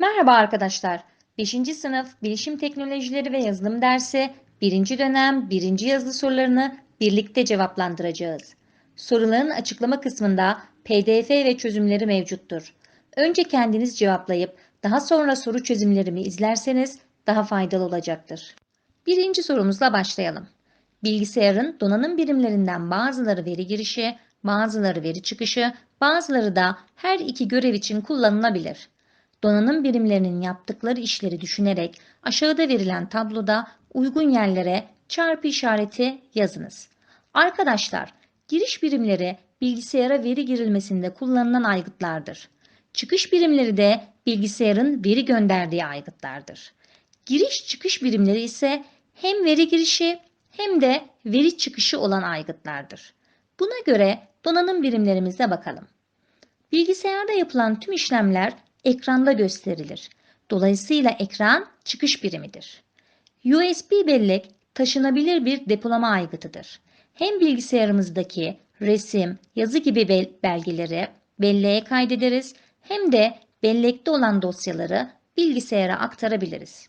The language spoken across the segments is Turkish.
Merhaba arkadaşlar. 5. sınıf Bilişim Teknolojileri ve Yazılım dersi 1. dönem 1. yazılı sorularını birlikte cevaplandıracağız. Soruların açıklama kısmında PDF ve çözümleri mevcuttur. Önce kendiniz cevaplayıp daha sonra soru çözümlerimi izlerseniz daha faydalı olacaktır. Birinci sorumuzla başlayalım. Bilgisayarın donanım birimlerinden bazıları veri girişi, bazıları veri çıkışı, bazıları da her iki görev için kullanılabilir. Donanım birimlerinin yaptıkları işleri düşünerek aşağıda verilen tabloda uygun yerlere çarpı işareti yazınız. Arkadaşlar, giriş birimleri bilgisayara veri girilmesinde kullanılan aygıtlardır. Çıkış birimleri de bilgisayarın veri gönderdiği aygıtlardır. Giriş çıkış birimleri ise hem veri girişi hem de veri çıkışı olan aygıtlardır. Buna göre donanım birimlerimize bakalım. Bilgisayarda yapılan tüm işlemler ekranda gösterilir. Dolayısıyla ekran çıkış birimidir. USB bellek taşınabilir bir depolama aygıtıdır. Hem bilgisayarımızdaki resim, yazı gibi bel belgeleri belleğe kaydederiz hem de bellekte olan dosyaları bilgisayara aktarabiliriz.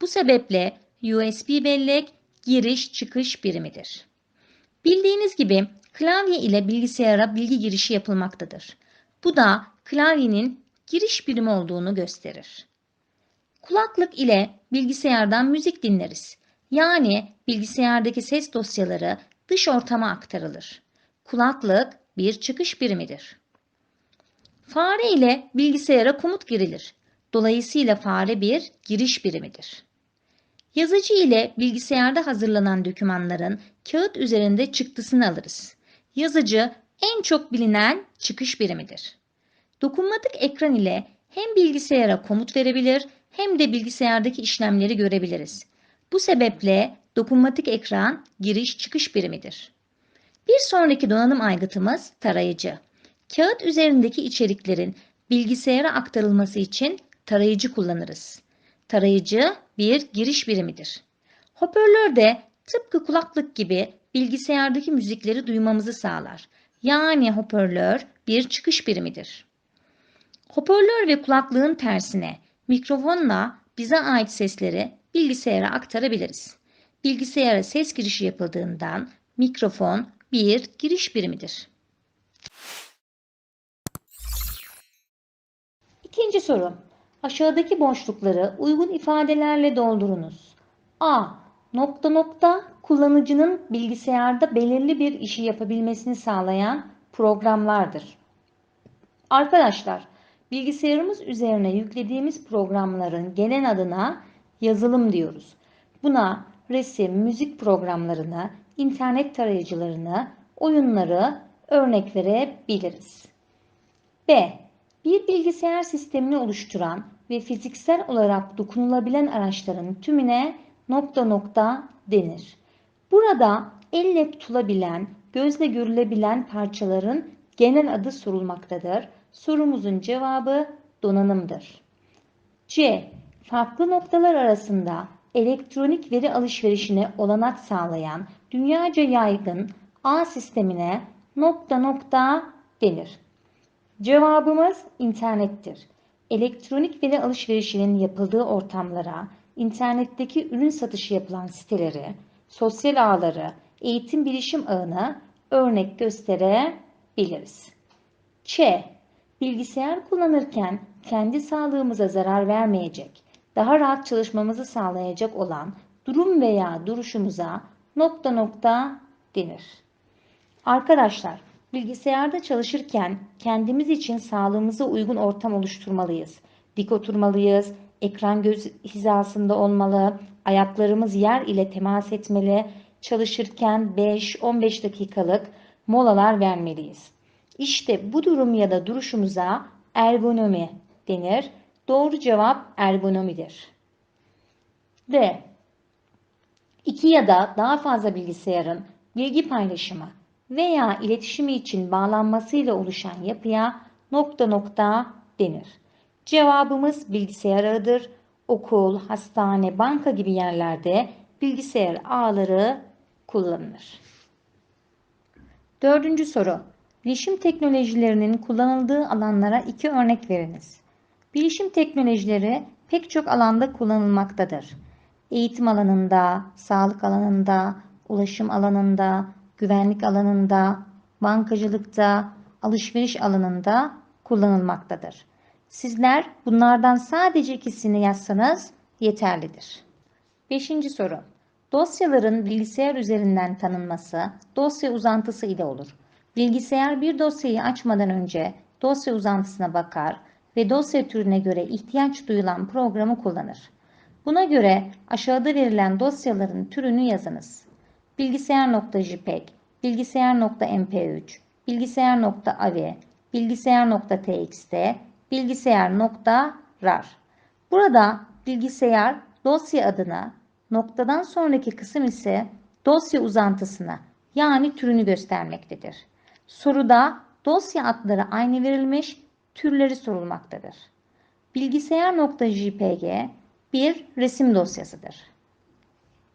Bu sebeple USB bellek giriş çıkış birimidir. Bildiğiniz gibi klavye ile bilgisayara bilgi girişi yapılmaktadır. Bu da klavyenin giriş birimi olduğunu gösterir. Kulaklık ile bilgisayardan müzik dinleriz. Yani bilgisayardaki ses dosyaları dış ortama aktarılır. Kulaklık bir çıkış birimidir. Fare ile bilgisayara komut girilir. Dolayısıyla fare bir giriş birimidir. Yazıcı ile bilgisayarda hazırlanan dokümanların kağıt üzerinde çıktısını alırız. Yazıcı en çok bilinen çıkış birimidir. Dokunmatik ekran ile hem bilgisayara komut verebilir hem de bilgisayardaki işlemleri görebiliriz. Bu sebeple dokunmatik ekran giriş çıkış birimidir. Bir sonraki donanım aygıtımız tarayıcı. Kağıt üzerindeki içeriklerin bilgisayara aktarılması için tarayıcı kullanırız. Tarayıcı bir giriş birimidir. Hoparlör de tıpkı kulaklık gibi bilgisayardaki müzikleri duymamızı sağlar. Yani hoparlör bir çıkış birimidir. Hoparlör ve kulaklığın tersine mikrofonla bize ait sesleri bilgisayara aktarabiliriz. Bilgisayara ses girişi yapıldığından mikrofon bir giriş birimidir. İkinci soru. Aşağıdaki boşlukları uygun ifadelerle doldurunuz. A. Nokta nokta kullanıcının bilgisayarda belirli bir işi yapabilmesini sağlayan programlardır. Arkadaşlar, bilgisayarımız üzerine yüklediğimiz programların genel adına yazılım diyoruz. Buna resim, müzik programlarını, internet tarayıcılarını, oyunları örnek verebiliriz. B. Bir bilgisayar sistemini oluşturan ve fiziksel olarak dokunulabilen araçların tümüne nokta nokta denir. Burada elle tutulabilen, gözle görülebilen parçaların genel adı sorulmaktadır. Sorumuzun cevabı donanımdır. C. Farklı noktalar arasında elektronik veri alışverişine olanak sağlayan dünyaca yaygın ağ sistemine nokta nokta denir. Cevabımız internettir. Elektronik veri alışverişinin yapıldığı ortamlara, internetteki ürün satışı yapılan siteleri, sosyal ağları, eğitim bilişim ağını örnek gösterebiliriz. Ç. Bilgisayar kullanırken kendi sağlığımıza zarar vermeyecek, daha rahat çalışmamızı sağlayacak olan durum veya duruşumuza nokta nokta denir. Arkadaşlar, bilgisayarda çalışırken kendimiz için sağlığımıza uygun ortam oluşturmalıyız. Dik oturmalıyız, ekran göz hizasında olmalı, ayaklarımız yer ile temas etmeli, çalışırken 5-15 dakikalık molalar vermeliyiz. İşte bu durum ya da duruşumuza ergonomi denir. Doğru cevap ergonomidir. D. İki ya da daha fazla bilgisayarın bilgi paylaşımı veya iletişimi için bağlanmasıyla oluşan yapıya nokta nokta denir. Cevabımız bilgisayar ağıdır. Okul, hastane, banka gibi yerlerde bilgisayar ağları kullanılır. Dördüncü soru. Bilişim teknolojilerinin kullanıldığı alanlara iki örnek veriniz. Bilişim teknolojileri pek çok alanda kullanılmaktadır. Eğitim alanında, sağlık alanında, ulaşım alanında, güvenlik alanında, bankacılıkta, alışveriş alanında kullanılmaktadır. Sizler bunlardan sadece ikisini yazsanız yeterlidir. Beşinci soru. Dosyaların bilgisayar üzerinden tanınması dosya uzantısı ile olur. Bilgisayar bir dosyayı açmadan önce dosya uzantısına bakar ve dosya türüne göre ihtiyaç duyulan programı kullanır. Buna göre aşağıda verilen dosyaların türünü yazınız. Bilgisayar.jpeg, bilgisayar.mp3, bilgisayar.avi, bilgisayar.txt, bilgisayar.rar. Burada bilgisayar dosya adına, noktadan sonraki kısım ise dosya uzantısına yani türünü göstermektedir. Soruda dosya adları aynı verilmiş, türleri sorulmaktadır. Bilgisayar.jpg bir resim dosyasıdır.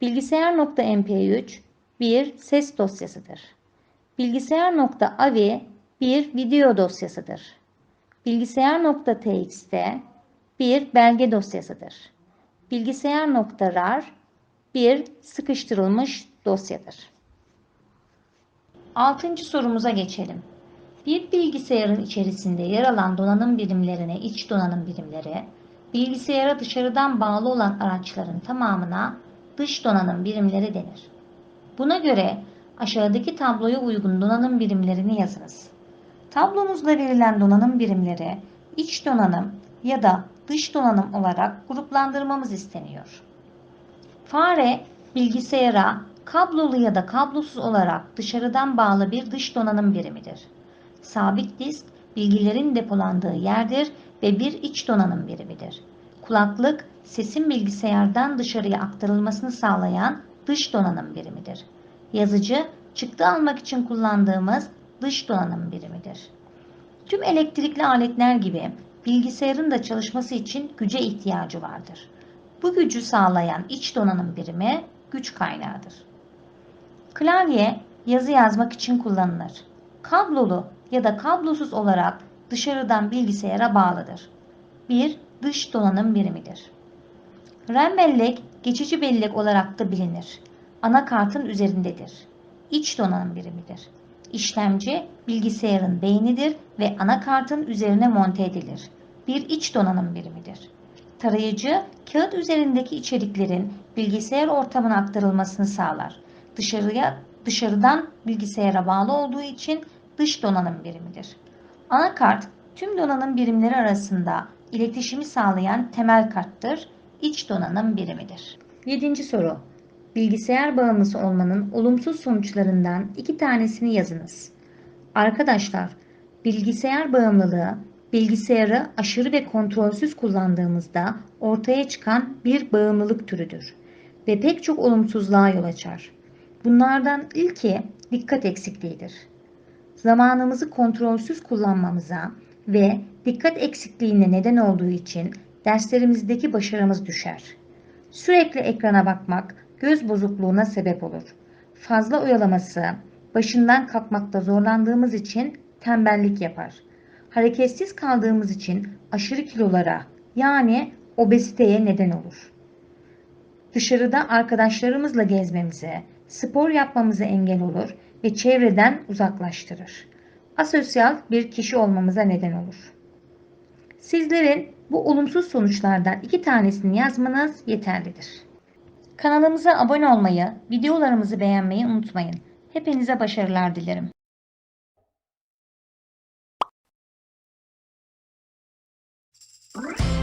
Bilgisayar.mp3 bir ses dosyasıdır. Bilgisayar.avi bir video dosyasıdır. Bilgisayar.txt bir belge dosyasıdır. Bilgisayar.rar bir sıkıştırılmış dosyadır. Altıncı sorumuza geçelim. Bir bilgisayarın içerisinde yer alan donanım birimlerine iç donanım birimleri, bilgisayara dışarıdan bağlı olan araçların tamamına dış donanım birimleri denir. Buna göre aşağıdaki tabloya uygun donanım birimlerini yazınız. Tablomuzda verilen donanım birimleri iç donanım ya da dış donanım olarak gruplandırmamız isteniyor. Fare bilgisayara kablolu ya da kablosuz olarak dışarıdan bağlı bir dış donanım birimidir. Sabit disk bilgilerin depolandığı yerdir ve bir iç donanım birimidir. Kulaklık sesin bilgisayardan dışarıya aktarılmasını sağlayan dış donanım birimidir. Yazıcı çıktı almak için kullandığımız dış donanım birimidir. Tüm elektrikli aletler gibi bilgisayarın da çalışması için güce ihtiyacı vardır. Bu gücü sağlayan iç donanım birimi güç kaynağıdır. Klavye yazı yazmak için kullanılır. Kablolu ya da kablosuz olarak dışarıdan bilgisayara bağlıdır. Bir dış donanım birimidir. RAM bellek geçici bellek olarak da bilinir. Anakartın üzerindedir. İç donanım birimidir. İşlemci bilgisayarın beynidir ve anakartın üzerine monte edilir. Bir iç donanım birimidir. Tarayıcı kağıt üzerindeki içeriklerin bilgisayar ortamına aktarılmasını sağlar. Dışarıya dışarıdan bilgisayara bağlı olduğu için dış donanım birimidir. Anakart tüm donanım birimleri arasında iletişimi sağlayan temel karttır, iç donanım birimidir. 7. soru. Bilgisayar bağımlısı olmanın olumsuz sonuçlarından iki tanesini yazınız. Arkadaşlar, bilgisayar bağımlılığı bilgisayarı aşırı ve kontrolsüz kullandığımızda ortaya çıkan bir bağımlılık türüdür ve pek çok olumsuzluğa yol açar. Bunlardan ilki dikkat eksikliğidir. Zamanımızı kontrolsüz kullanmamıza ve dikkat eksikliğine neden olduğu için derslerimizdeki başarımız düşer. Sürekli ekrana bakmak göz bozukluğuna sebep olur. Fazla oyalaması başından kalkmakta zorlandığımız için tembellik yapar. Hareketsiz kaldığımız için aşırı kilolara yani obeziteye neden olur. Dışarıda arkadaşlarımızla gezmemize, spor yapmamıza engel olur ve çevreden uzaklaştırır. Asosyal bir kişi olmamıza neden olur. Sizlerin bu olumsuz sonuçlardan iki tanesini yazmanız yeterlidir. Kanalımıza abone olmayı, videolarımızı beğenmeyi unutmayın. Hepinize başarılar dilerim. Bye.